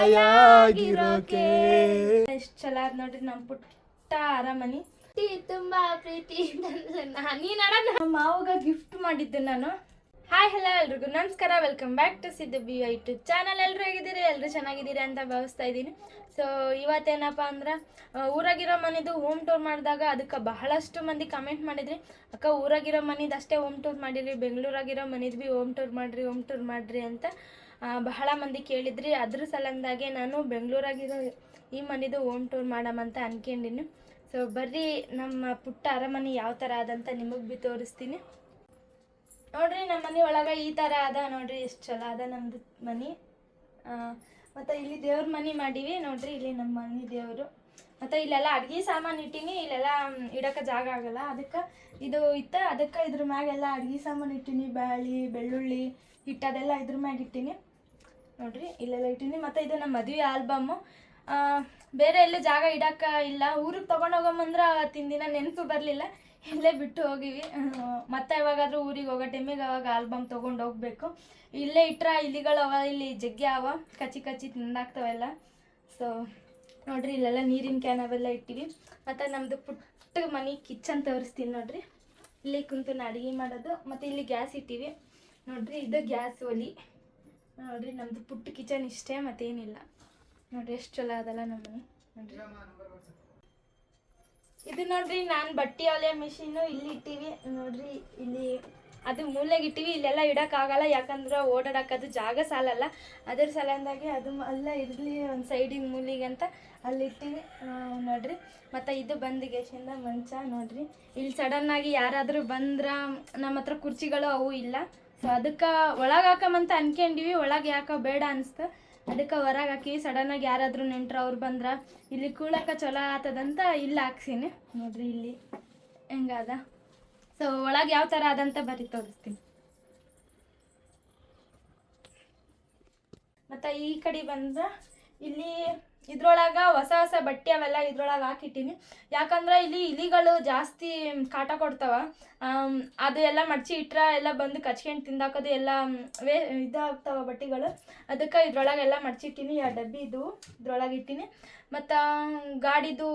ಹಾಯಾಗಿರೋಕೆ ಎಷ್ಟು ಚಲೋ ಅದ್ ನೋಡ್ರಿ ನಮ್ಮ ಪುಟ್ಟ ಅರಮನಿ. ತುಂಬಾ ಪ್ರೀತಿ. ನೀನ್ ನಮ್ಮ ಮಾವಗ ಗಿಫ್ಟ್ ಮಾಡಿದ್ದೆ ನಾನು. ಹಾಯ್ ಹಲೋ ಎಲ್ರಿಗೂ. ನಮಸ್ಕಾರ. Welcome back to Siddu B I two channel ಎಲ್ಲರೂ ಹೇಗಿದ್ದೀರಿ? ಎಲ್ಲರೂ ಚೆನ್ನಾಗಿದ್ದೀರಿ ಅಂತ ಭಾವಿಸ್ತಾ ಇದ್ದೀನಿ. ಸೊ ಇವತ್ತೇನಪ್ಪ ಅಂದ್ರೆ ಊರಾಗಿರೋ ಮನೆದು ಹೋಮ್ ಟೂರ್ ಮಾಡಿದಾಗ ಅದಕ್ಕೆ ಬಹಳಷ್ಟು ಮಂದಿ ಕಮೆಂಟ್ ಮಾಡಿದ್ರಿ. ಅಕ್ಕ ಊರಾಗಿರೋ ಮನೆದು ಅಷ್ಟೇ ಹೋಮ್ ಟೂರ್ ಮಾಡಿರಿ. ಬೆಂಗಳೂರಾಗಿರೋ ಮನೆದು ಬಿ ಹೋಮ್ ಟೂರ್ ಮಾಡಿರಿ ಹೋಮ್ ಟೂರ್ ಮಾಡಿರಿ ಅಂತ. ಬಹಳ ಮಂದಿ ಕೇಳಿದ್ರಿ. ಅದ್ರ ಸಲಂದಾಗೆ ನಾನು ಬೆಂಗಳೂರಾಗಿರೋ ಈ ಮನೆದು ಹೋಮ್ ಟೂರ್ ಮಾಡಮಂತ ಅನ್ಕೊಂಡಿನಿ. ಸೊ ಬರ್ರಿ, ನಮ್ಮ ಪುಟ್ಟ ಅರಮನೆ ಯಾವ ಥರ ಅದಂತ ನಿಮಗೆ ಬಿ ತೋರಿಸ್ತೀನಿ. ನೋಡ್ರಿ ನಮ್ಮ ಮನೆ ಒಳಗೆ ಈ ಥರ ಅದ. ನೋಡ್ರಿ, ಎಷ್ಟು ಚಲೋ ಅದ ನಮ್ಮದು ಮನೆ. ಮತ್ತು ಇಲ್ಲಿ ದೇವ್ರ ಮನೆ ಮಾಡೀವಿ. ನೋಡ್ರಿ, ಇಲ್ಲಿ ನಮ್ಮ ಮನೆ ದೇವರು. ಮತ್ತು ಇಲ್ಲೆಲ್ಲ ಅಡುಗೆ ಸಾಮಾನು ಇಟ್ಟೀನಿ. ಇಲ್ಲೆಲ್ಲ ಇಡಕ್ಕೆ ಜಾಗ ಆಗಲ್ಲ. ಅದಕ್ಕೆ ಇದು ಇತ್ತ. ಅದಕ್ಕೆ ಇದ್ರ ಮ್ಯಾಗೆಲ್ಲ ಅಡುಗೆ ಸಾಮಾನು ಇಟ್ಟೀನಿ. ಬ್ಯಾಳಿ, ಬೆಳ್ಳುಳ್ಳಿ ಹಿಟ್ಟು ಅದೆಲ್ಲ ಇದ್ರ ಮ್ಯಾಗ ಇಟ್ಟೀನಿ. ನೋಡ್ರಿ, ಇಲ್ಲೆಲ್ಲ ಇಟ್ಟಿನಿ ಮತ್ತು ಇದು ನಮ್ಮ ಮದುವೆ ಆಲ್ಬಮ್ಮು ಬೇರೆ ಎಲ್ಲ ಜಾಗ ಇಡಕ್ಕ ಇಲ್ಲ. ಊರಿಗೆ ತಗೊಂಡು ಹೋಗಂಬಂದ್ರೆ ಅವತ್ತಿನ ದಿನ ನೆನಪು ಬರಲಿಲ್ಲ. ಇಲ್ಲೇ ಬಿಟ್ಟು ಹೋಗಿವಿ. ಮತ್ತೆ ಯಾವಾಗಾದ್ರೂ ಊರಿಗೆ ಹೋಗೋ ಟೈಮಿಗೆ ಅವಾಗ ಆಲ್ಬಮ್ ತೊಗೊಂಡು ಹೋಗ್ಬೇಕು. ಇಲ್ಲೇ ಇಟ್ರ ಇಲಿಗಳವ ಇಲ್ಲಿ ಜಗ್ಗಿ ಅವ. ಕಚ್ಚಿ ಕಚ್ಚಿ ತಿಂದಾಕ್ತವೆಲ್ಲ ಸೊ ನೋಡ್ರಿ, ಇಲ್ಲೆಲ್ಲ ನೀರಿನ ಕ್ಯಾನ್ ಅವೆಲ್ಲ ಇಟ್ಟಿವಿ. ಮತ್ತು ನಮ್ಮದು ಪುಟ್ಟ ಮನೆ ಕಿಚನ್ ತೋರಿಸ್ತೀನಿ ನೋಡ್ರಿ. ಇಲ್ಲಿ ಕುಂತು ನಾ ಅಡುಗೆ ಮಾಡೋದು. ಮತ್ತು ಇಲ್ಲಿ ಗ್ಯಾಸ್ ಇಟ್ಟಿವಿ. ನೋಡ್ರಿ, ಇದು ಗ್ಯಾಸ್ ಒಲಿ. ನೋಡ್ರಿ ನಮ್ದು ಪುಟ್ಟ ಕಿಚನ್ ಇಷ್ಟೇ ಮತ್ತೇನಿಲ್ಲ. ನೋಡ್ರಿ ಎಷ್ಟು ಚಲೋ ಅದಲ್ಲ ನಮ್ಮ ಮನೆ ನೋಡ್ರಿ. ಇದು ನೋಡ್ರಿ ನಾನು ಬಟ್ಟೆ ಹೊಲಿಯೋ ಮಿಷಿನು ಇಲ್ಲಿ ಇಟ್ಟಿವಿ. ನೋಡ್ರಿ ಇಲ್ಲಿ ಅದು ಮೂಲೆಗೆ ಇಟ್ಟಿವಿ. ಇಲ್ಲೆಲ್ಲ ಇಡೋಕ್ಕಾಗಲ್ಲ. ಯಾಕಂದ್ರೆ ಓಡಾಡಕ್ಕೆ ಅದು ಜಾಗ ಸಾಲಲ್ಲ. ಅದ್ರ ಸಲಂದಾಗಿ ಅದು ಅಲ್ಲ ಇರಲಿ ಒಂದು ಸೈಡಿನ ಮೂಲಿಗೆ ಅಂತ ಅಲ್ಲಿ ಇಟ್ಟಿವಿ. ನೋಡ್ರಿ. ಮತ್ತು ಇದು ಬಂದು ಗೇಶಿಂದ ಮಂಚ, ನೋಡ್ರಿ. ಇಲ್ಲಿ ಸಡನ್ನಾಗಿ ಯಾರಾದರೂ ಬಂದ್ರೆ ನಮ್ಮ ಹತ್ರ ಕುರ್ಚಿಗಳು ಅವು ಇಲ್ಲ. ಸೊ ಅದಕ್ಕೆ ಒಳಗೆ ಹಾಕಮಂತ ಅನ್ಕೊಂಡಿವಿ, ಒಳಗೆ ಯಾಕೆ ಬೇಡ ಅನಿಸ್ತು. ಅದಕ್ಕೆ ಹೊರಗೆ ಹಾಕಿ ಸಡನ್ನಾಗಿ ಯಾರಾದರೂ ನೆಂಟ್ರ ಅವ್ರು ಬಂದ್ರೆ, ಇಲ್ಲಿ ಕೂಳಕ್ಕೆ ಚಲೋ ಆತದಂತ ಇಲ್ಲಿ ಹಾಕ್ಸೀನಿ. ನೋಡ್ರಿ ಇಲ್ಲಿ ಹೆಂಗಾದ ಸೊ ಒಳಗೆ ಯಾವ ಥರ ಆದಂತ ಬರಿ ತೋರಿಸ್ತೀನಿ. ಮತ್ತು ಈ ಕಡೆ ಬಂದ್ರೆ, ಇಲ್ಲಿ ಇದ್ರೊಳಗೆ ಹೊಸ ಹೊಸ ಬಟ್ಟೆ ಅವೆಲ್ಲ ಇದ್ರೊಳಗೆ ಹಾಕಿಟ್ಟಿನಿ. ಯಾಕಂದ್ರೆ ಇಲ್ಲಿ ಇಲಿಗಳು ಜಾಸ್ತಿ ಕಾಟ ಕೊಡ್ತಾವ. ಅದು ಎಲ್ಲ ಮಡ್ಚಿ ಇಟ್ರ ಎಲ್ಲ ಬಂದು ಕಚ್ಕೊಂಡು ತಿಂದಾಕೋದು ಎಲ್ಲ ವೇ, ಇದಾಗ್ತಾವ ಬಟ್ಟೆಗಳು. ಅದಕ್ಕೆ ಇದ್ರೊಳಗೆಲ್ಲ ಮಡ್ಚಿಟ್ಟಿನಿ ಆ ಡಬ್ಬಿ ಇದು ಇದ್ರೊಳಗೆ ಇಟ್ಟಿನಿ. ಮತ್ತು, ಗಾಡಿದು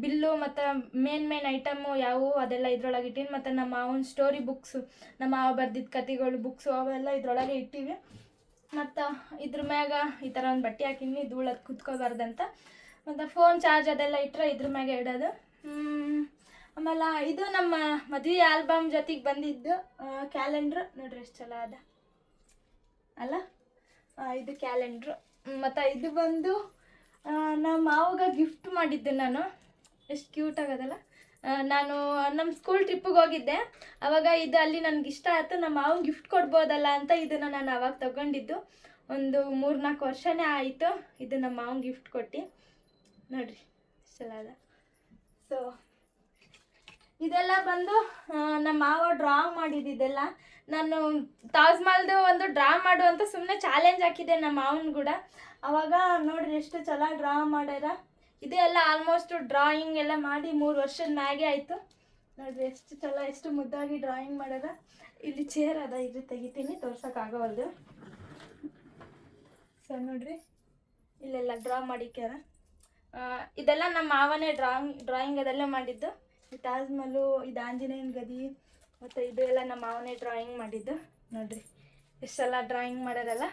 ಬಿಲ್ಲು ಮತ್ತು ಮೇನ್ ಮೇನ್ ಐಟಮು ಯಾವುವು ಅದೆಲ್ಲ ಇದ್ರೊಳಗೆ ಇಟ್ಟೀನಿ. ಮತ್ತು ನಮ್ಮ ಮಾವನ ಸ್ಟೋರಿ ಬುಕ್ಸು ನಮ್ಮ ಮಾವ ಬರ್ದಿದ್ದ ಕತೆಗಳು ಬುಕ್ಸು ಅವೆಲ್ಲ ಇದ್ರೊಳಗೆ ಇಟ್ಟಿವಿ. ಮತ್ತು ಇದ್ರ ಮ್ಯಾಗ ಈ ಥರ ಒಂದು ಬಟ್ಟೆ ಹಾಕಿನಿ ಧೂಳದ್ ಕುತ್ಕೋಬಾರ್ದಂತ. ಮತ್ತು ಫೋನ್ ಚಾರ್ಜ್ ಅದೆಲ್ಲ ಇಟ್ಟರೆ ಇದ್ರ ಮ್ಯಾಗೆ ಇಡೋದು. ಆಮೇಲೆ ಇದು ನಮ್ಮ ಮದುವೆ ಆಲ್ಬಮ್ ಜೊತೆಗೆ ಬಂದಿದ್ದು ಕ್ಯಾಲೆಂಡ್ರು ನೋಡ್ರಿ ಎಷ್ಟು ಚಲೋ ಅದ. ಅಲ್ಲ? ಇದು ಕ್ಯಾಲೆಂಡ್ರು ಮತ್ತು ಇದು ಬಂದು ನಮ್ಮ ಮಾವಾಗ ಗಿಫ್ಟ್ ಮಾಡಿದ್ದೆ ನಾನು. ಎಷ್ಟು ಕ್ಯೂಟ್ ಆಗೋದಲ್ಲ. ನಾನು ನಮ್ಮ ಸ್ಕೂಲ್ ಟ್ರಿಪ್ಪಿಗೆ ಹೋಗಿದ್ದೆ. ಅವಾಗ ಇದು ಅಲ್ಲಿ ನನಗೆ ಇಷ್ಟ ಆಯ್ತು. ನಮ್ಮ ಮಾವನ್ ಗಿಫ್ಟ್ ಕೊಡ್ಬೋದಲ್ಲ ಅಂತ ಇದನ್ನು ನಾನು ಅವಾಗ ತಗೊಂಡಿದ್ದು. ಒಂದು ಮೂರ್ನಾಲ್ಕು ವರ್ಷನೇ ಆಯಿತು ಇದು ನಮ್ಮ ಮಾವನ್ ಗಿಫ್ಟ್ ಕೊಟ್ಟು. ನೋಡ್ರಿ ಅದ. ಸೊ ಇದೆಲ್ಲ ಬಂದು ನಮ್ಮ ಮಾವ ಡ್ರಾ ಮಾಡಿದ್ದಿದ್ದೆಲ್ಲ ನಾನು ತಾಜ್ ಮಹಲ್ದು ಒಂದು ಡ್ರಾ ಮಾಡು ಅಂತ ಸುಮ್ಮನೆ ಚಾಲೆಂಜ್ ಹಾಕಿದ್ದೆ ನಮ್ಮ ಮಾವನ ಕೂಡ. ಅವಾಗ ನೋಡ್ರಿ ಎಷ್ಟು ಚಲೋ ಡ್ರಾ ಮಾಡ್ಯಾರ. ಇದು ಎಲ್ಲ ಆಲ್ಮೋಸ್ಟ್ ಡ್ರಾಯಿಂಗ್ ಎಲ್ಲ ಮಾಡಿ ಮೂರು ವರ್ಷದ ಮ್ಯಾಗೆ ಆಯಿತು. ನೋಡ್ರಿ ಎಷ್ಟು ಚಲೋ, ಎಷ್ಟು ಮುದ್ದಾಗಿ ಡ್ರಾಯಿಂಗ್ ಮಾಡ್ಯಾರ ಇಲ್ಲಿ ಚೇರ್ ಅದ ಇದು ತೆಗಿತೀನಿ ತೋರ್ಸೋಕ್ಕಾಗವಲ್ದು ಸೊ ನೋಡ್ರಿ, ಇಲ್ಲೆಲ್ಲ ಡ್ರಾ ಮಾಡಿಕ್ಯಾರ ಇದೆಲ್ಲ ನಮ್ಮ ಮಾವನೇ ಡ್ರಾಯಿಂಗ್ ಡ್ರಾಯಿಂಗ್ ಅದೆಲ್ಲ ಮಾಡಿದ್ದು. ಈ ತಾಜ್ಮಹಲು ಇದು ಆಂಜನೇಯನ ಗದಿ, ಮತ್ತು ಇದು ಎಲ್ಲ ನಮ್ಮ ಮಾವನೇ ಡ್ರಾಯಿಂಗ್ ಮಾಡಿದ್ದು. ನೋಡ್ರಿ ಎಷ್ಟೆಲ್ಲ ಡ್ರಾಯಿಂಗ್ ಮಾಡ್ಯಾರಲ್ಲ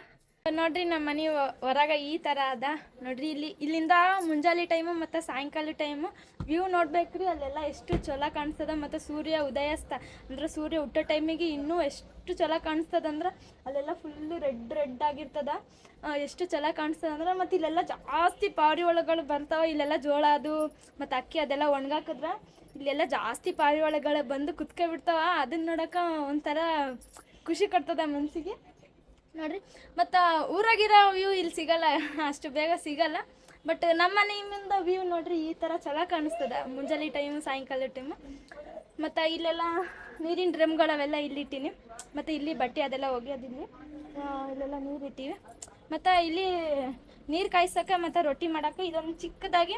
ನೋಡ್ರಿ ನಮ್ಮ ಮನೆ ಹೊರಗೆ ಈ ಥರ ಅದ. ನೋಡ್ರಿ ಇಲ್ಲಿ, ಇಲ್ಲಿಂದ ಮುಂಜಾನೆ ಟೈಮು ಮತ್ತು ಸಾಯಂಕಾಲ ಟೈಮು ವ್ಯೂ ನೋಡ್ಬೇಕ್ರಿ, ಅಲ್ಲೆಲ್ಲ ಎಷ್ಟು ಚಲೋ ಕಾಣಿಸ್ತದ ಮತ್ತು ಸೂರ್ಯ ಉದಯಸ್ತ ಅಂದ್ರೆ ಸೂರ್ಯ ಹುಟ್ಟೋ ಟೈಮಿಗೆ ಇನ್ನೂ ಎಷ್ಟು ಚಲೋ ಕಾಣಿಸ್ತದ ಅಂದ್ರೆ ಅಲ್ಲೆಲ್ಲ ಫುಲ್ಲು ರೆಡ್ ರೆಡ್ ಆಗಿರ್ತದ. ಎಷ್ಟು ಚಲೋ ಕಾಣಿಸ್ತದ ಅಂದ್ರೆ ಮತ್ತು ಇಲ್ಲೆಲ್ಲ ಜಾಸ್ತಿ ಪಾರಿವಾಳಗಳು ಬರ್ತಾವ, ಇಲ್ಲೆಲ್ಲ ಜೋಳ ಅದು, ಮತ್ತು ಅಕ್ಕಿ ಅದೆಲ್ಲ ಒಣಗಾಕಿದ್ರೆ ಇಲ್ಲೆಲ್ಲ ಜಾಸ್ತಿ ಪಾರಿವಾಳಗಳು ಬಂದು ಕುತ್ಕೊಬಿಡ್ತಾವ. ಅದನ್ನ ನೋಡೋಕೆ ಒಂಥರ ಖುಷಿ ಕೊಡ್ತದ ಮನಸ್ಸಿಗೆ ನೋಡ್ರಿ. ಮತ್ತು ಊರಾಗಿರೋ ವ್ಯೂ ಇಲ್ಲಿ ಸಿಗಲ್ಲ. ಅಷ್ಟು ಬೇಗ ಸಿಗಲ್ಲ. ಬಟ್ ನಮ್ಮ ಮನೆಯಿಂದ ವ್ಯೂ ನೋಡ್ರಿ, ಈ ಥರ ಚಲೋ ಕಾಣಿಸ್ತದೆ. ಮುಂಜಾನೆ ಟೈಮು ಸಾಯಂಕಾಲ ಟೈಮು ಮತ್ತು ಇಲ್ಲೆಲ್ಲ ನೀರಿನ ಡ್ರಮ್ಗಳು ಅವೆಲ್ಲ ಇಲ್ಲಿಟ್ಟಿನಿ ಮತ್ತು ಇಲ್ಲಿ ಬಟ್ಟೆ ಅದೆಲ್ಲ ಒಗೆಯೋದಿಲ್ಲಿ ಇಲ್ಲೆಲ್ಲ ನೀರು ಇಟ್ಟೀವಿ. ಮತ್ತು ಇಲ್ಲಿ ನೀರು ಕಾಯಿಸೋಕೆ ಮತ್ತು ರೊಟ್ಟಿ ಮಾಡೋಕೆ ಇದೊಂದು ಚಿಕ್ಕದಾಗಿ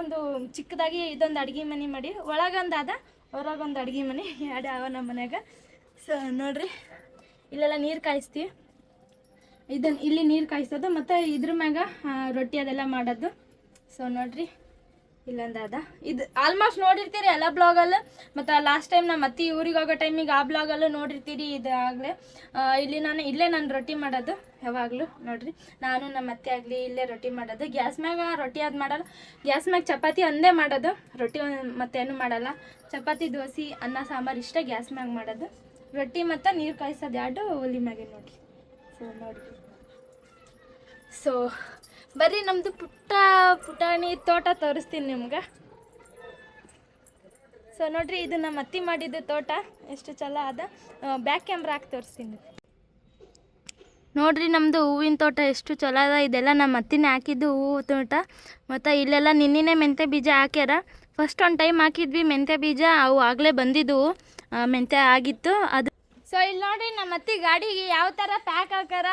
ಒಂದು ಚಿಕ್ಕದಾಗಿ ಇದೊಂದು ಅಡುಗೆ ಮನೆ ಮಾಡಿ. ಒಳಗೊಂದಾದ ಹೊರಗೊಂದು ಅಡುಗೆ ಮನೆ. ಎರಡು ಅವ ನಮ್ಮ ಮನ್ಯಾಗ. ಸೊ ನೋಡ್ರಿ. ಇಲ್ಲೆಲ್ಲ ನೀರು ಕಾಯಿಸ್ತೀವಿ. ಇದನ್ನ ಇಲ್ಲಿ ನೀರು ಕಾಯಿಸೋದು, ಮತ್ತು ಇದ್ರ ಮ್ಯಾಗ ರೊಟ್ಟಿ ಅದೆಲ್ಲ ಮಾಡೋದು. ಸೊ ನೋಡ್ರಿ ಇಲ್ಲೊಂದು ಅದ ಇದು ಆಲ್ಮೋಸ್ಟ್ ನೋಡಿರ್ತೀರಿ ಎಲ್ಲ ಬ್ಲಾಗಲ್ಲೂ ಮತ್ತು ಲಾಸ್ಟ್ ಟೈಮ್ ನಮ್ಮ ಅತ್ತಿ ಊರಿಗೆ ಹೋಗೋ ಟೈಮಿಗೆ ಆ ಬ್ಲಾಗಲ್ಲೂ ನೋಡಿರ್ತೀರಿ ಇದಾಗಲೇ. ಇಲ್ಲಿ ನಾನು, ಇಲ್ಲೇ ನಾನು ರೊಟ್ಟಿ ಮಾಡೋದು, ಯಾವಾಗಲೂ. ನೋಡಿರಿ, ನಾನು ನಮ್ಮ ಅತ್ತೆ ಆಗಲಿ ಇಲ್ಲೇ ರೊಟ್ಟಿ ಮಾಡೋದು. ಗ್ಯಾಸ್ ಮ್ಯಾಗ ರೊಟ್ಟಿ ಅದು ಮಾಡಲ್ಲ. ಗ್ಯಾಸ್ ಮ್ಯಾಗ ಚಪಾತಿ ಒಂದೇ ಮಾಡೋದು. ರೊಟ್ಟಿ ಮತ್ತೇನು ಮಾಡಲ್ಲ. ಚಪಾತಿ, ದೋಸೆ, ಅನ್ನ, ಸಾಂಬಾರು ಇಷ್ಟ ಗ್ಯಾಸ್ ಮ್ಯಾಗ ಮಾಡೋದು. ರೊಟ್ಟಿ ಮತ್ತು ನೀರು ಕಾಯಿಸೋದು ಎರಡು ಒಲಿ ಮ್ಯಾಗೆ ನೋಡಿ ಸೊ ನೋಡಿ. ಸೊ ಬರ್ರಿ ನಮ್ಮದು ಪುಟ್ಟ ಪುಟಾಣಿ ತೋಟ ತೋರಿಸ್ತೀನಿ ನಿಮ್ಗೆ. ಸೊ ನೋಡ್ರಿ, ಇದು ನಮ್ಮ ಅತ್ತಿ ಮಾಡಿದ್ದು ತೋಟ. ಎಷ್ಟು ಚಲೋ ಅದ. ಬ್ಯಾಕ್ ಕ್ಯಾಮ್ರಾ ಹಾಕಿ ತೋರಿಸ್ತೀನಿ. ನೋಡ್ರಿ ನಮ್ಮದು ಹೂವಿನ ತೋಟ ಎಷ್ಟು ಚಲೋ ಅದ. ಇದೆಲ್ಲ ನಮ್ಮ ಅತ್ತಿನೇ ಹಾಕಿದ್ದು ಹೂವು ತೋಟ. ಮತ್ತು ಇಲ್ಲೆಲ್ಲ ನಿನ್ನೆ ಮೆಂತ್ಯ ಬೀಜ ಹಾಕ್ಯಾರ. ಫಸ್ಟ್ ಒಂದು ಟೈಮ್ ಹಾಕಿದ್ವಿ ಮೆಂತ್ಯ ಬೀಜ. ಅವು ಆಗಲೇ ಬಂದಿದ್ದವು ಮೆಂತ್ಯ ಆಗಿತ್ತು. ಅದು ಸೊ ಇಲ್ಲಿ ನೋಡ್ರಿ ನಮ್ಮ ಅತ್ತಿ ಗಾಡಿಗೆ ಯಾವ ಥರ ಪ್ಯಾಕ್ ಹಾಕಾರ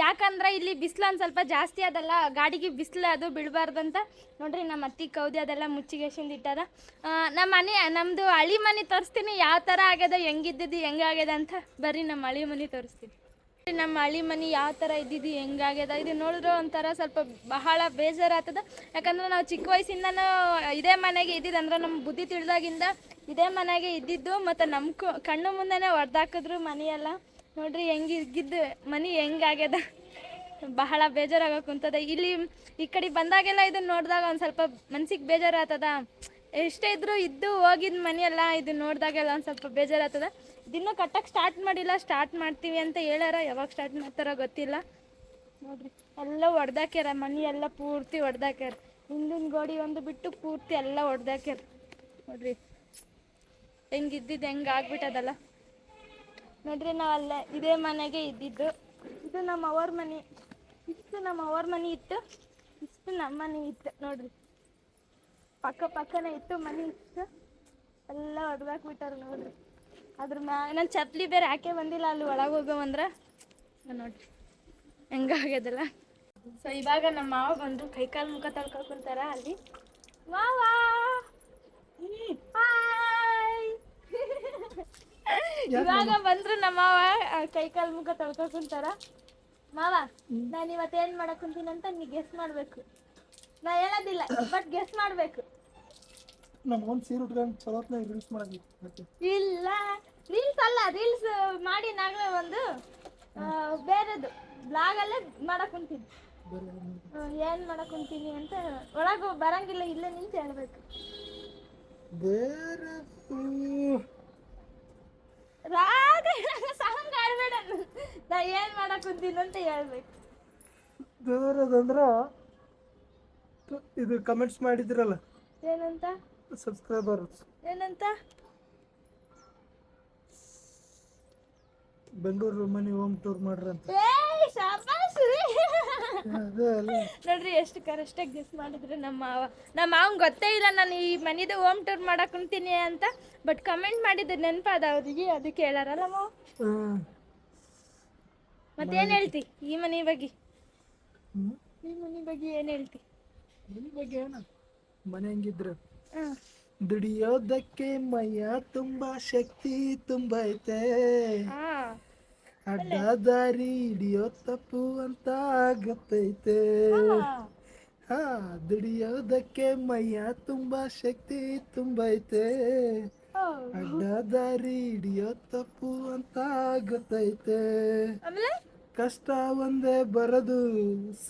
ಯಾಕಂದ್ರೆ ಇಲ್ಲಿ ಬಿಸಿಲು ಒಂದು ಸ್ವಲ್ಪ ಜಾಸ್ತಿ ಅದಲ್ಲ. ಗಾಡಿಗೆ ಬಿಸಿಲು ಅದು ಬಿಡಬಾರ್ದಂತ ನೋಡ್ರಿ ನಮ್ಮ ಅತ್ತಿ ಕೌದಿ ಅದೆಲ್ಲ ಮುಚ್ಚಿಗೆಸಿಂದ ಇಟ್ಟಾರ ನಮ್ಮ ಮನೆ ನಮ್ಮದು ಹಳಿ ಮನೆ ತೋರಿಸ್ತೀನಿ. ಯಾವ ಥರ ಆಗ್ಯದ, ಹೆಂಗಿದ್ದಿದ್ದು ಹೆಂಗಾಗ್ಯದ ಅಂತ. ಬರ್ರಿ, ನಮ್ಮ ಹಳಿ ಮನೆ ತೋರಿಸ್ತೀನಿ. ನಮ್ಮ ಹಳಿ ಮನೆ ಯಾವ ಥರ ಇದ್ದಿದ್ದು, ಹೆಂಗಾಗ್ಯದ, ಇದು ನೋಡಿದ್ರು ಒಂಥರ ಸ್ವಲ್ಪ ಬಹಳ ಬೇಜಾರಾಗ್ತದ. ಯಾಕಂದ್ರೆ ನಾವು ಚಿಕ್ಕ ವಯಸ್ಸಿಂದನೂ ಇದೇ ಮನೆಗೆ ಇದ್ದಿದ್ದು ನಮ್ಮ ಬುದ್ಧಿ ತಿಳಿದಾಗಿಂದ ಇದೇ ಮನೆಗೆ ಇದ್ದಿದ್ದು, ಮತ್ತು ನಮ್ಮ ಕಣ್ಣು ಮುಂದೆನೇ ಹೊಡೆದಾಕಿದ್ರು ಮನೆಯೆಲ್ಲ. ನೋಡ್ರಿ, ಹೆಂಗೆ ಇದ್ದಿದ್ದು ಮನೆ ಹೆಂಗಾಗ್ಯದ. ಬಹಳ ಬೇಜಾರಾಗ ಕುಂತದ. ಇಲ್ಲಿ ಈ ಕಡೆ ಬಂದಾಗೆಲ್ಲ ಇದನ್ನ ನೋಡಿದಾಗ ಒಂದು ಸ್ವಲ್ಪ ಮನ್ಸಿಗೆ ಬೇಜಾರಾಗ್ತದ. ಎಷ್ಟೇ ಇದ್ರೂ ಇದ್ದು ಹೋಗಿದ್ ಮನೆಯೆಲ್ಲ ಇದನ್ನ ನೋಡಿದಾಗೆಲ್ಲ ಒಂದು ಸ್ವಲ್ಪ ಬೇಜಾರಾಗ್ತದ. ದಿನ ಕಟ್ಟಕ್ಕೆ ಸ್ಟಾರ್ಟ್ ಮಾಡಿಲ್ಲ ಸ್ಟಾರ್ಟ್ ಮಾಡ್ತೀವಿ ಅಂತ ಹೇಳ್ಯಾರ. ಯಾವಾಗ ಸ್ಟಾರ್ಟ್ ಮಾಡ್ತಾರೋ ಗೊತ್ತಿಲ್ಲ. ನೋಡ್ರಿ, ಎಲ್ಲ ಹೊಡ್ದಾಕ್ಯಾರ ಮನೆ ಎಲ್ಲ ಪೂರ್ತಿ ಹೊಡ್ದಾಕ್ಯಾರ ಹಿಂದಿನ ಗೋಡಿ ಒಂದು ಬಿಟ್ಟು ಪೂರ್ತಿ ಎಲ್ಲ ಹೊಡ್ದಾಕ್ಯಾರ ನೋಡ್ರಿ ಹೆಂಗಿದ್ದಿದ್ದು ಹೆಂಗೆ ಆಗ್ಬಿಟ್ಟದಲ್ಲ. ನೋಡ್ರಿ, ನಾವು ಅಲ್ಲೇ ಇದೇ ಮನೆಗೆ ಇದ್ದಿದ್ದು. ಇದು ನಮ್ಮ ಅವ್ರ ಮನೆ. ಇಷ್ಟು ನಮ್ಮ ಅವ್ರ ಮನೆ ಇತ್ತು, ಇಷ್ಟು ನಮ್ಮ ಮನೆ ಇತ್ತು. ನೋಡ್ರಿ, ಪಕ್ಕ ಪಕ್ಕನೇ ಇತ್ತು ಮನೆ ಇತ್ತು ಎಲ್ಲ ಹೊಡ್ದಾಕ್ಬಿಟ್ಟಾರ ನೋಡ್ರಿ. ಅದ್ರ ಮ್ಯಾ ನನ್ನ ಚಪ್ಲಿ ಬೇರೆ ಯಾಕೆ ಬಂದಿಲ್ಲ ಅಲ್ಲಿ ಒಳಗೆ ಹೋಗವಂದ್ರೆ ನೋಡ್ರಿ ಹೆಂಗಾಗ್ಯದಲ್ಲ? ಸೊ ಇವಾಗ ನಮ್ಮ ಮಾವ ಬಂದು ಕೈಕಾಲು ಮುಖ ತೊಳ್ಕೊ ಕುಂತಾರ ಅಲ್ಲಿ ಹಾಯ್ ಇವಾಗ ಬಂದ್ರು ನಮ್ಮ ಮಾವ ಕೈ ಕೈಕಾಲು ಮುಖ ತೊಳ್ಕೊ ಕುಂತಾರ ಮಾವ ನಾನು ಇವತ್ತು ಏನು ಮಾಡಕ್ ಕುಂತೀನಿ ಅಂತ ನೀ ಗೆಸ್ ಮಾಡ್ಬೇಕು. ನಾ ಹೇಳೋದಿಲ್ಲ ಬಟ್ ಗೆಸ್ ಮಾಡ್ಬೇಕು. ನಮ್ಮ ಒಂದು ಸೀರೆ ಉಟ್ಕೊಂಡು ಚಲೋತ್ನಾಗ ರೀಲ್ಸ್ ಮಾಡಬೇಕು ಮತ್ತೆ ಇಲ್ಲ ರೀಲ್ಸ್ ಅಲ್ಲ ರೀಲ್ಸ್ ಮಾಡಿ ನಾಗಲೇ ಒಂದು ಆ, ಬೇರೆದು ಬ್ಲಾಗ್ ಅಲ್ಲೇ ಮಾಡಕ್ ಕುಂತೀನಿ. ಆ, ಏನ್ ಮಾಡಕ್ ಕುಂತೀನಿ ಅಂತ ಒಳಗೆ ಬರಂಗಿಲ್ಲ ಇಲ್ಲೇ ನಿಂತು ಹೇಳ್ಬೇಕು. ಬೇರೆ ರಾಗ ಸಾಂಗ್ ಆಡ್ಬೇಡ ನಾ ಏನ್ ಮಾಡಕ್ ಕುಂತೀನಿ ಅಂತ ಹೇಳ್ಬೇಕು. ಬೇರೆದಂದ್ರೆ ಇದು ಕಮೆಂಟ್ಸ್ ಮಾಡಿದ್ರಲ್ಲ. ಏನಂತ? ಸಬ್ಸ್ಕ್ರೈಬರ್ಸ್ ಏನಂತ? ಬೆಂಗಳೂರು ಮನೆ ಹೋಮ್ ಟೂರ್ ಮಾಡ್ರಿ ನೋಡ್ರಿ ಎಷ್ಟು ಕರೆಕ್ಟಾಗಿ ಗೆಸ್ ಮಾಡಿದ್ರೆ ನಮ್ಮ ಮಾವ ನಮ್ಮ ಮಾವಂಗೆ ಗೊತ್ತೇ ಇಲ್ಲ ನಾನು ಈ ಮನಿದು ಹೋಮ್ ಟೂರ್ ಮಾಡಕ್ ಕುಂತೀನಿ ಅಂತ. ಬಟ್ ಕಮೆಂಟ್ ಮಾಡಿದ್ದು ನೆನಪಾದ ಅವ್ರಿಗೆ ಅದು ಕೇಳಾರಲ್ಲ ಮಾವ. ಮತ್ತೇನ್ ಹೇಳ್ತಿ? ಈ ಮನೆ ಬಗ್ಗೆ. ಈ ಮನೆ ಬಗ್ಗೆ ಏನು ಹೇಳ್ತಿ? ಮನೆ ಬಗ್ಗೆ ಏನು? ಮನೆ ಹೆಂಗಿದ್ರು? ದುಡಿಯೋದಕ್ಕೆ ಮೈಯ ತುಂಬಾ ಶಕ್ತಿ ತುಂಬೈತೆ ಅಡ್ಡ ದಾರಿ ಹಿಡಿಯೋ ತಪ್ಪು ಅಂತ ಗೊತ್ತೈತೆ. ಹಾ. ದುಡಿಯೋದಕ್ಕೆ ಮೈಯ ತುಂಬಾ ಶಕ್ತಿ ತುಂಬೈತೆ ಅಡ್ಡ ದಾರಿ ಹಿಡಿಯೋ ತಪ್ಪು ಅಂತ ಗೊತ್ತೈತೆ. ಕಷ್ಟ ಒಂದೇ ಬರದು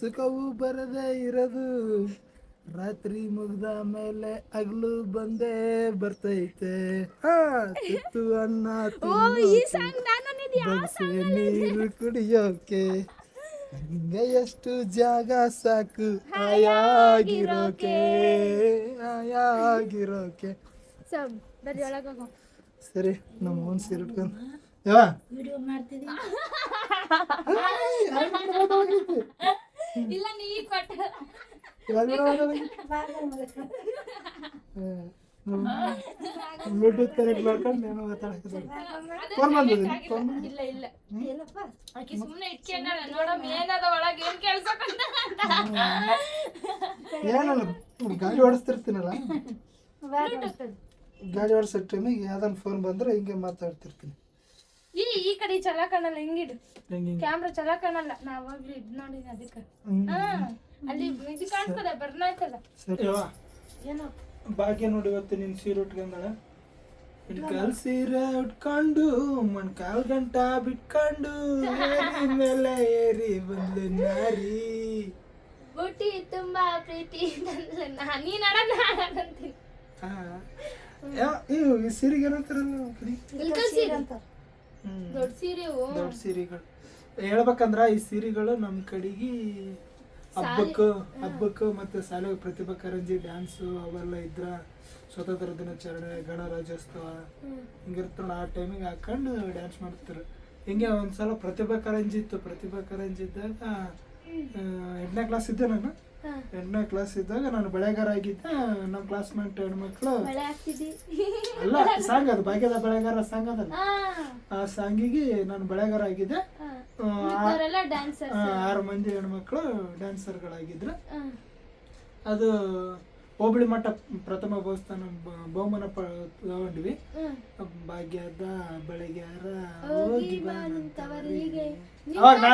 ಸುಖವೂ ಬರದೇ ಇರದು. ರಾತ್ರಿ ಮುಗ್ದ ಮೇಲೆ ಅಗ್ಲು ಬಂದೇ ಬರ್ತೈತೆ. ತುತ್ತು ಅನ್ನ ಬಗ್ಸೆ ನೀರು ಕುಡಿಯೋಕೆ. ಹಂಗೆ ಎಷ್ಟು ಜಾಗ ಸಾಕು. ಆಯಾಗಿರೋಕೆ ಆಯಾಗಿರೋಕೆ ಸರಿ ನಮ್ಮ ಓನ್ ಸೀರೆ ಉಟ್ಕೊಂಡು. ಯಾವ ಇಲ್ಲ ನೀ ಕೊಟ್ಟ. ಬ್ಲೂಟೂತ್ ಕನೆಕ್ಟ್ ಮಾಡ್ಕೊಂಡು ನಾನು ಮಾತಾಡ್ತೀನಿ ಫೋನ್ ಬಂದಿದ್ದೀನಿ ಫೋನ್ ಇಲ್ಲ ಇಲ್ಲ ಆಕಿ ಸುಮ್ಮನೆ ಇಟ್ಕೊಂಡಾಳ ನೋಡಮ್ ಏನದ ಒಳಗೆ ಏನ್ ಏನಲ್ಲ ಗಾಡಿ ಓಡಿಸ್ತಿರ್ತೀನಲ್ಲ ಗಾಡಿ ಓಡಿಸೋ ಟೈಮಿಗೆ ಯಾವ್ದನ್ ಫೋನ್ ಬಂದ್ರೆ ಹಿಂಗೆ ಮಾತಾಡ್ತಿರ್ತೀನಿ ಈ ಈ ಕಡೆ ಚಲೋ ಕಾಣಲ್ಲ ಹಿಂಗಿಡು. ಹೆಂಗೆ ಹಿಂಗೆ ಕ್ಯಾಮ್ರಾ ಚಲೋ ಕಾಣಲ್ಲ ನಾವಾಗ್ಲೂ ಇದ್ ನೋಡಿನ ಅದಕ್ಕೆ. ಹಾ. ಅಲ್ಲಿ ಇದು ಕಾಣ್ತದೆ ಬರ್ನಾಯ್ತಲ್ಲ ಸರಿ ಯವ್ವ ಏನೋ? ಭಾಗ್ಯ ನೋಡಿ ಇವತ್ತು ನಿನ್ ಸೀರೆ ಉಟ್ಕೊಂಡಳ ಇಟ್ಕಲ್ ಸೀರೆ ಉಟ್ಕೊಂಡು ಮೊಣ್ಕಾಲ್ ಗಂಟ ಬಿಟ್ಕೊಂಡು ಏರಿ ಮೇಲೆ ಏರಿ ಬಂದ್ಲು ನಾರಿ. ಬುಟ್ಟಿ ತುಂಬಾ ಪ್ರೀತಿ ತಂದ್ಲು ನಾ- ನೀನ್ ಇವು ಈ ಸೀರೆಗೆ ಏನಂತಾರಲ್ಲ ದೊಡ್ಡ ಸೀರೆ. ದೊಡ್ಡ ಸೀರೆಗಳು. ಹೇಳ್ಬೇಕಂದ್ರ ಈ ಸೀರೆಗಳು ನಮ್ಮ ಕಡೆಗೆ ಹಬ್ಬಕ್ಕೂ ಹಬ್ಬಕ್ಕೂ ಮತ್ತೆ ಶಾಲೆ ಪ್ರತಿಭಾ ಕಾರಂಜಿ ಡ್ಯಾನ್ಸು ಅವೆಲ್ಲ ಇದ್ರ ಸ್ವತಂತ್ರ ದಿನಾಚರಣೆ ಗಣರಾಜ್ಯೋತ್ಸವ ಹಿಂಗಿರ್ತಾರ ಆ ಟೈಮಿಗೆ ಹಾಕೊಂಡು ಡ್ಯಾನ್ಸ್ ಮಾಡ್ತಾರೆ ಹಿಂಗೆ ಒಂದ್ಸಲ ಪ್ರತಿಭಾ ಕಾರಂಜಿ ಇತ್ತು. ಪ್ರತಿಭಾ ಕಾರಂಜಿ ಇದ್ದಾಗ ಎಂಟನೇ ಕ್ಲಾಸ್ ಇದ್ದೆ ನಾನು. ಎಂಟನೇ ಕ್ಲಾಸ್ ಇದ್ದಾಗ ನಾನು ಬೆಳೆಗಾರ ಆಗಿದ್ದೆ. ನಮ್ಮ ಕ್ಲಾಸ್ ಕ್ಲಾಸ್ಮೇಟ್ ಹೆಣ್ಮಕ್ಳು ಅಲ್ಲ ಸಾಂಗ್ ಅದು ಭಾಗ್ಯದ ಬೆಳೆಗಾರ ಸಾಂಗ್ ಅದಲ್ಲ. ಆ ಸಾಂಗಿಗೆ ನಾನು ಬೆಳೆಗಾರ ಆಗಿದ್ದೆ. ಆರು ಮಂದಿ ಹೆಣ್ಮಕ್ಳು ಡ್ಯಾನ್ಸರ್ಗಳಾಗಿದ್ರು ಅದು ಹೋಬಳಿ ಮಠ ಪ್ರಥಮ ಬಹುಸ್ಥಾನ ಬಹುಮಾನ ತಗೊಂಡ್ವಿ. ಭಾಗ್ಯದ ಬೆಳಗ್ಯಾರ ಹೋಗಿ ನಾನು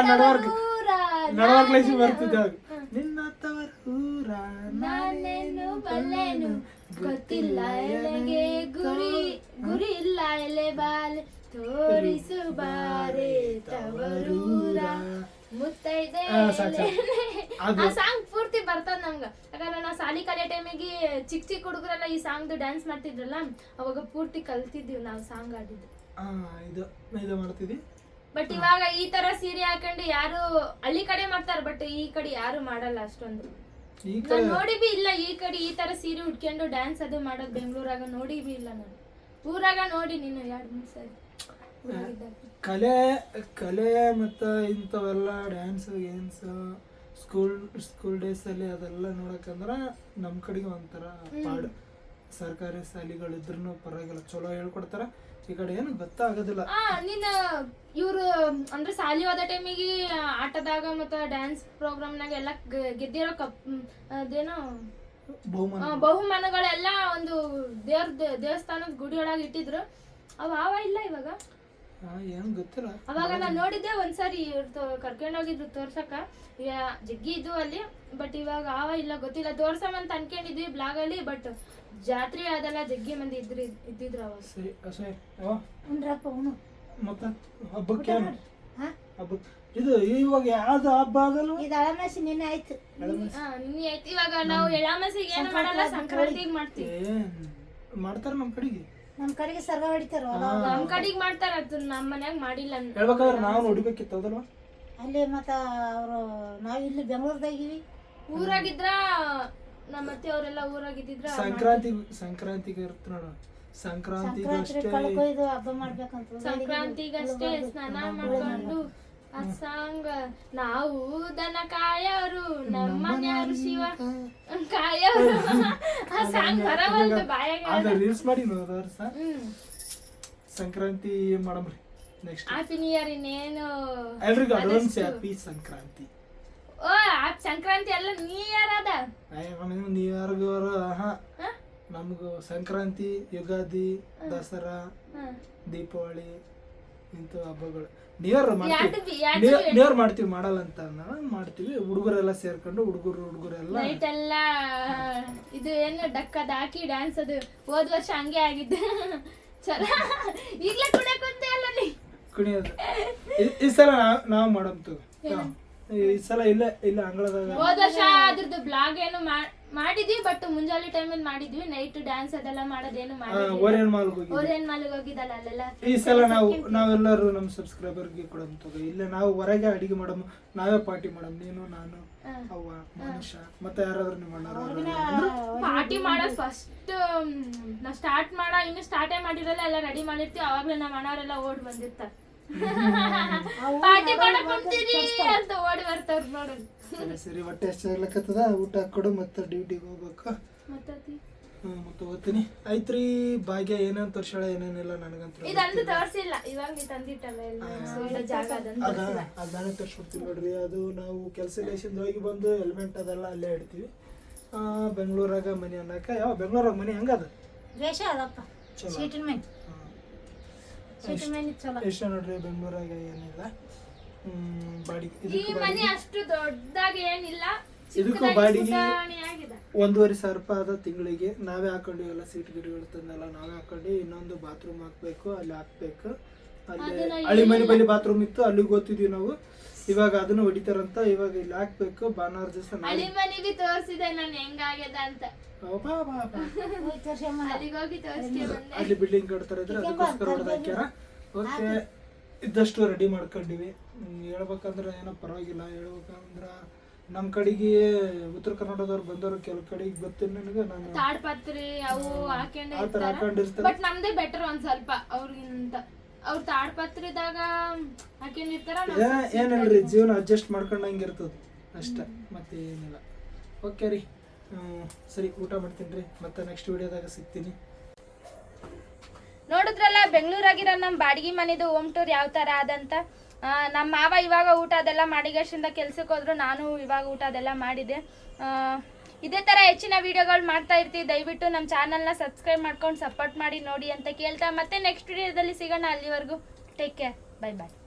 ನಡವರ್ಗ ನಡವರ್ಗ್ಲೇಸಿ ಬರ್ತಿದ್ದೆ. ನಿನ್ನ ತವರ ಊರ ನಾನೇನು ಬಲ್ಲೆನು? ಗೊತ್ತಿಲ್ಲ ಎಲೆಗೆ ಗುರಿ ಗುರಿ ಇಲ್ಲ ಎಲೆ ಬಾಲೆ. ತೋರಿಸು ಬಾರೆ ತವರೂರ ಮುತ್ತೈದೆ ಆ, ಸಾಂಗ್ ಪೂರ್ತಿ ಬರ್ತದ ನಂಗ ಯಾಕಂದ್ರೆ ನಾ ಸಾಲಿ ಕಲಿಯೋ ಟೈಮಿಗೆ ಚಿಕ್ಕ ಚಿಕ್ಕ ಹುಡುಗರೆಲ್ಲ ಈ ಸಾಂಗ್ದು ಡ್ಯಾನ್ಸ್ ಮಾಡ್ತಿದ್ರಲ್ಲ ಅವಾಗ ಪೂರ್ತಿ ಕಲ್ತಿದ್ವಿ ನಾವು ಸಾಂಗ್ ಆಡಿದ್ದು ಆ, ಇದು ಇದು ಮಾಡ್ತಿದ್ವಿ ಬಟ್ ಇವಾಗ ಈ ತರ ಸೀರೆ ಹಾಕೊಂಡು ಯಾರು ಹಳ್ಳಿ ಕಡೆ ಮಾಡ್ತಾರ ಬಟ್ ಈ ಕಡೆ ಯಾರು ಮಾಡಲ್ಲ ಅಷ್ಟೊಂದು. ನೋಡಿಬಿ ನಾನ್ ನೋಡಿ ಬಿ ಇಲ್ಲ ಈ ಕಡೆ ಈ ತರ ಸೀರೆ ಉಟ್ಕೊಂಡು ಡ್ಯಾನ್ಸ್ ಅದು ಮಾಡೋದು ಬೆಂಗಳೂರಾಗ ನೋಡಿ ಬಿ ಇಲ್ಲ ನಾನು. ಊರಾಗ ನೋಡಿ ನೀನು ಎರಡು ಮೂರು ಸರಿ. ಕಲೆ ಕಲೆ ಮತ್ತು ಇಂಥವೆಲ್ಲ ಡ್ಯಾನ್ಸ್ ಗೇಮ್ಸ್ ಸ್ಕೂಲ್ ಸ್ಕೂಲ್ ಡೇಸಲ್ಲಿ ಅದೆಲ್ಲ ನೋಡೋಕಂದ್ರೆ ನಮ್ಮ ಕಡೆಗೆ ಒಂಥರ ಪಾಡು. ಸರ್ಕಾರಿ ಶಾಲೆಗಳಿದ್ರು ಪರವಾಗಿಲ್ಲ. ಚಲೋ ಹೇಳ್ಕೊಡ್ತಾರ. ಈ ಕಡೆ ಏನು ಗೊತ್ತಾಗೋದಿಲ್ಲ. ಆ ಇವರು ಇವ್ರು ಅಂದ್ರೆ ಸಾಲಿ ಹೋದ ಟೈಮಿಗೆ ಆಟದಾಗ ಮತ್ತ ಡ್ಯಾನ್ಸ್ ಪ್ರೋಗ್ರಾಮ್ನಾಗ ಎಲ್ಲ ಗೆದ್ದಿರೋ ಕಪ್ ಅದೇನೋ? ಬಹುಮಾನ. ಬಹುಮಾನಗಳೆಲ್ಲ ಒಂದು ದೇವ್ರ ದೇವಸ್ಥಾನದ ಗುಡಿ ಒಳಗೆ ಇಟ್ಟಿದ್ರು. ಅವ ಅವ ಇಲ್ಲ ಇವಾಗ? ಏನು ಗೊತ್ತಿಲ್ಲ. ಅವಾಗ ನಾನು ನೋಡಿದ್ದೆ ಒಂದ್ಸರಿ ಕರ್ಕೊಂಡು ಹೋಗಿದ್ರು ತೋರ್ಸಕ್ಕ. ಯಾ- ಜಗ್ಗಿ ಇದ್ವು ಅಲ್ಲಿ ಬಟ್ ಇವಾಗ ಆವ ಇಲ್ಲ ಗೊತ್ತಿಲ್ಲ. ತೋರ್ಸಮಂತ ಅನ್ಕೊಂಡಿದ್ವಿ ಬ್ಲಾಗ್ ಅಲ್ಲಿ ಬಟ್ ಜಾತ್ರೆ ಅದೆಲ್ಲ ಜಗ್ಗಿ ಮಂದಿ ಇದ್ರಿ ಇದ್ದಿದ್ರು ಅವಾಗ. ಸರಿ ಉಂಡ್ರಪ್ಪ ಮತ್ತೆ ಹಬ್ಬಕ್ಕೆ ಹಾ? ಹಬ್ಬಕ್ಕೆ ಇದು ಇವಾಗ ಯಾವ್ದು ಹಬ್ಬ ಆಗಲ್ಲ ಇದು ಅಳಮಾಸಿ ನಿನ್ನೆ ಆಯ್ತು. ಹಾ ನಿನ್ನೆ ಆಯ್ತು. ಇವಾಗ ನಾವು ಎಳಾಮಸಿಗೆ ಏನು ಮಾಡಲ್ಲ ಸಂಕ್ರಾಂತಿಗೆ ಮಾಡ್ತೀವಿ. ಮಾಡ್ತಾರೆ ಮಾಡ್ತಾರ ನಮ್ಮ ಕಡೆಗೆ? ನಮ್ಮ ಕಡೆಗೆ ಸರ್ವ ಹೊಡಿತಾರ? ನಮ್ ಕಡೆಗ್ ಮಾಡ್ತಾರ ಅದು ನಮ್ಮ ಮನ್ಯಾಗ ಮಾಡಿಲ್ಲ ಅನ್- ಹೇಳ್ಬೇಕಾದ್ರೆ ನಾವು ನೋಡಿಬೇಕಿತ್ತು ಹೌದಲ್ವಾ? ಅಲ್ಲಿ ಮತ್ತ ಅವರು ನಾವು ಇಲ್ಲಿ ಬೆಂಗಳೂರ್ದಾಗಿವಿ. ಊರಾಗಿದ್ರ ನಮ್ಮ ಅತ್ತೆ ಅವರೆಲ್ಲ ಊರಾಗಿದ್ದಿದ್ರ ಸಂಕ್ರಾಂತಿ ಸಂಕ್ರಾಂತಿಗೆ ಇರುತ್ತೆ ನೋಡು. ಸಂಕ್ರಾಂತಿಗೆ ಸಂಕ್ರಾಂತಿ ಅಷ್ಟೇ ಕಳ್ಕೊಯ್ದು ಹಬ್ಬ ಮಾಡ್ಬೇಕಂತ. ಸಂಕ್ರಾಂತಿಗಷ್ಟೇ ಸ್ನಾನ ಮಾಡ್ಕೊಂಡು ಆ ಸಾಂಗ್ ನಾವು ದನ ಕಾಯೋರು ನಮ್ಮನ್ಯಾರು ಶಿವ. ಕಾಯೋರು. ಆ ಸಾಂಗ್ ಬರವಲ್ದು ಬಾಯಾಗ ಅದ. ರೀಲ್ಸ್ ಮಾಡಿ ನೋಡೋರು ಸರ್. ಸಂಕ್ರಾಂತಿ ಮಾಡಮ್ರಿ ನೆಕ್ಸ್ಟ್ ಹ್ಯಾಪಿ ನ್ಯೂ ಇಯರ್ ಇನ್ನೇನು? ಎಲ್ರಿಗೂ ಅಡ್ವಾನ್ಸ್ ಹ್ಯಾಪಿ ಸಂಕ್ರಾಂತಿ. ಓ ಆ ಸಂಕ್ರಾಂತಿ ಎಲ್ಲ ನ್ಯೂ ಇಯರ್ ಅದ. ನ್ಯೂ ಇಯರ್ಗೂ ಹಾ ಹ? ನಮಗೂ ಸಂಕ್ರಾಂತಿ ಯುಗಾದಿ ದಸರಾ ದೀಪಾವಳಿ ಇಂಥ ಹಬ್ಬಗಳು. ನಿಯರ್ ಯಾರ್ದು ಮಾಡ್ತೀವಿ ಮಾಡಲ್ಲ ಅಂತ ಮಾಡ್ತೀವಿ. ಹುಡುಗರೆಲ್ಲ ಸೇರ್ಕೊಂಡು ಹುಡುಗರು ಹುಡುಗರೆಲ್ಲ ನೈಟ್ ಎಲ್ಲ ಇದು ಏನು ಡಕ್ಕದ ಹಾಕಿ ಡ್ಯಾನ್ಸ್ ಅದು. ಹೋದ್ ವರ್ಷ ಹಂಗೆ ಆಗಿದ್ದು. ಚಲೋ. ಈಗಲೇ ಕುಣಿಯಕ್ ಕುಂತೆ ಅಲ್ಲ ನೀ? ಕುಣಿಯೋದು. ಈ- ಸಲ ನಾವ್- ಮಾಡಂತು ಈ ಸಲ ಇಲ್ಲ ಇಲ್ಲ ಅಂಗಳದಾಗ. ಹೋದ್ ವರ್ಷ ಅದ್ರದ್ದು ಬ್ಲಾಗ್ ಏನು ಮಾ- ಮಾಡಿದ್ವಿ ಬಟ್ ಮುಂಜಾನೆ ಅಲ್ಲಿ ಮಾಡಿದ್ವಿ. ನೈಟ್ ಡ್ಯಾನ್ಸ್ ಅದೆಲ್ಲ ಮಾಡೋದೇನು ಮಾಡಿದ್ವಿ ಓರಿಯನ್ ಮಾಲ್ ಓರಿಯನ್ ಮಾಲಿಗೆ ಹೋಗಿದ್ದಲ್ಲ ಅಲ್ಲೆಲ್ಲ ಈ ಸಲ ನಾವು ನಾವೆಲ್ಲರೂ ನಮ್ಮ ಸಬ್ಸ್ಕ್ರೈಬರ್ಗೆ ಕೊಡಮ್ ತಗೋ ಇಲ್ಲ ನಾವು ಹೊರಗೆ ಅಡಿಗೆ ಮಾಡಮ್ ನಾವೇ ಪಾರ್ಟಿ ಮಾಡಮ್. ನೀನು ನಾನು ಅವ್ವ ಮನುಷ್ಯ. ಮತ್ತೆ ಯಾರಾದ್ರೂ ಅಣ್ಣಾರು ಪಾರ್ಟಿ ಮಾಡ ಫಸ್ಟ್ ನಾವು ಸ್ಟಾರ್ಟ್ ಮಾಡ ಇನ್ನು ಸ್ಟಾರ್ಟೇ ಮಾಡಿರಲ್ಲ ಎಲ್ಲ ರೆಡಿ ಮಾಡಿರ್ತೀವಿ. ಅವಾಗಲೇ ನಮ್ಮ ಅಣ್ಣವರೆಲ್ಲ ಓಡ್ ಬಂದಿರ್ತಾರ. ಪಾರ್ಟಿ ಮಾಡಕ್ ಕುಂತೀರಿ ಅಂತ ಓಡಿ ಬರ್ತಾರ ನೋಡು. ಸರಿ ಸರಿ ಹೊಟ್ಟೆ ಹೆಚ್ಚಾಗ್ಲಕತ್ತದ ಊಟ ಹಾಕೊಡು ಮತ್ತೆ ಡ್ಯೂಟಿಗೆ ಹೋಗ್ಬೇಕು. ಮತ್ತತಿ ಹ್ಮ್, ಮತ್ತೆ ಓದ್ತೀನಿ ಐತ್ರಿ ಭಾಗ್ಯ ಏನೇನ್ ತೋರ್ಸಾಳ ಏನೇನಿಲ್ಲ ನನಗಂತೂ ಇದಂದು ತೋರ್ಸಿಲ್ಲ ಇವಾಗ ನೀ ತಂದಿಟ್ಟಲ್ಲ ಎಲ್ಲ. ಜಾಗ ಅದನ್ನ ಅದ ಅದ್ ನಾನೇ ನೋಡ್ರಿ. ಅದು ನಾವು ಕೆಲಸ ಲೇಸಿಂದ ಹೋಗಿ ಬಂದು ಹೆಲ್ಮೆಟ್ ಅದೆಲ್ಲ ಅಲ್ಲೇ ಇಡ್ತೀವಿ. ಆ, ಬೆಂಗಳೂರಾಗ ಮನೆ ಅನ್ನಕ. ಯಾವ ಬೆಂಗಳೂರಾಗ ಮನೆ ಹಂಗದ ರೇಷ ಅದಪ್ಪ. ಚಲೋ. ಸೀಟಿನ ಮೇಲೆ ಸಿಟಿ ಮನೆ ಚಲೋ ಎಷ್ಟು ನೋಡ್ರಿ ಬೆಂಗಳೂರಾಗ ಏನಿಲ್ಲ. ಬಾಡಿಗೆ ಅಷ್ಟು ದೊಡ್ಡದಾಗಿ ಏನಿಲ್ಲ. ಇದಕ್ಕೂ ಬಾಡಿಗೆ. ಒಂದೂವರೆ ಸಾವಿರ ರೂಪಾಯಿ ಆದ ತಿಂಗಳಿಗೆ ನಾವೇ ಹಾಕೊಂಡು ಎಲ್ಲ ಸೀಟ್ ಗಿಡಗಳು ತಂದೆಲ್ಲ ನಾವೇ ಹಾಕೊಂಡು ಇನ್ನೊಂದು ಬಾತ್ರೂಮ್ ಹಾಕ್ಬೇಕು ಅಲ್ಲಿ ಹಾಕ್ಬೇಕು. ಅಲ್ಲಿ ಹಳಿ ಮನೆ ಬಳಿ ಬಾತ್ರೂಮ್ ಇತ್ತು ಅಲ್ಲಿಗೆ ಗೊತ್ತಿದ್ವಿ ನಾವು. ಇವಾಗ ಅದನ್ನು ಹೊಡಿತಾರಂತ ಇವಾಗ ಇಲ್ಲಿ ಹಾಕ್ಬೇಕು. ಬಾನಾರ್ ದಿವಸ ಹಳಿ ಮನೆಗೆ ತೋರ್ಸಿದೆ ನಾನು ಹೆಂಗಾಗ್ಯದ ಅಂತ. ಅಲ್ಲಿ ಬಿಲ್ಡಿಂಗ್ ಕಟ್ತಾರೆ ಇದ್ರೆ ಅದಕ್ಕೋಸ್ಕರ ಹೊಡೆದು ಹಾಕ್ಯಾರ. ಓಕೆ ಇದ್ದಷ್ಟು ರೆಡಿ ಮಾಡ್ಕೊಂಡಿವಿ. ಹೇಳ್ಬೇಕಂದ್ರೆ ಏನೋ ಪರವಾಗಿಲ್ಲ. ಹೇಳ್ಬೇಕಂದ್ರೆ ನಮ್ಮ ಕಡೆಗೆ ಉತ್ತರ ಕರ್ನಾಟಕದವ್ರು ಬಂದವರು ಕೆಲವು ಕಡೆಗೆ ಗೊತ್ತಿಲ್ಲ ನನಗೆ ನಾನು ತಾಡ್ಪತ್ರಿ ಅವು ಆ ಥರ ಹಾಕೊಂಡಿರ್ತಾರೆ ಬಟ್ ನಮ್ದೇ ಬೆಟರ್ ಒಂದು ಸ್ವಲ್ಪ ಅವ್ರಿಗಿಂತ. ಅವ್ರ ತಾಡ್ಪತ್ರಿದಾಗ ಹಾಕೊಂಡಿರ್ತಾರ ನಾವ್ ಏ- ಏನಿಲ್ರಿ ಜೀವನ ಅಡ್ಜಸ್ಟ್ ಮಾಡ್ಕೊಂಡಂಗೆ ಇರ್ತದೆ ಅಷ್ಟೇ ಮತ್ತೆ ಏನಿಲ್ಲ ಓಕೆ ರೀ. ಸರಿ, ಊಟ ಮಾಡ್ತೀನಿ ಮತ್ತೆ ನೆಕ್ಸ್ಟ್ ವಿಡಿಯೋದಾಗ ಸಿಗ್ತೀನಿ. ನೋಡಿದ್ರಲ್ಲ, ಬೆಂಗಳೂರಾಗಿರೋ ನಮ್ಮ ಬಾಡಿಗೆ ಮನೆದು ಹೋಮ್ ಟೂರ್ ಯಾವ ಥರ ಆದಂತ? ನಮ್ಮ ಮಾವ ಇವಾಗ ಊಟ ಅದೆಲ್ಲ ಮಾಡಿಗೇಶಿಂದ ಕೆಲ್ಸಕ್ಕೆ ಹೋದ್ರು, ನಾನು ಇವಾಗ ಊಟ ಅದೆಲ್ಲ ಮಾಡಿದೆ ಇದೇ ಥರ ಹೆಚ್ಚಿನ ವಿಡಿಯೋಗಳು ಮಾಡ್ತಾ ಇರ್ತೀವಿ. ದಯವಿಟ್ಟು ನಮ್ಮ ಚಾನಲ್ನ ಸಬ್ಸ್ಕ್ರೈಬ್ ಮಾಡ್ಕೊಂಡು ಸಪೋರ್ಟ್ ಮಾಡಿ ನೋಡಿ ಅಂತ ಕೇಳ್ತಾ. ಮತ್ತೆ ನೆಕ್ಸ್ಟ್ ವಿಡಿಯೋದಲ್ಲಿ ಸಿಗೋಣ ಅಲ್ಲಿವರೆಗೂ. Take care bye bye